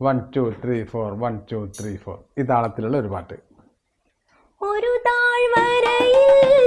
One two three four one two three four ഈ താളത്തിലുള്ള ഒരു പാട്ട്. ഒരു താഴ്വരയിൽ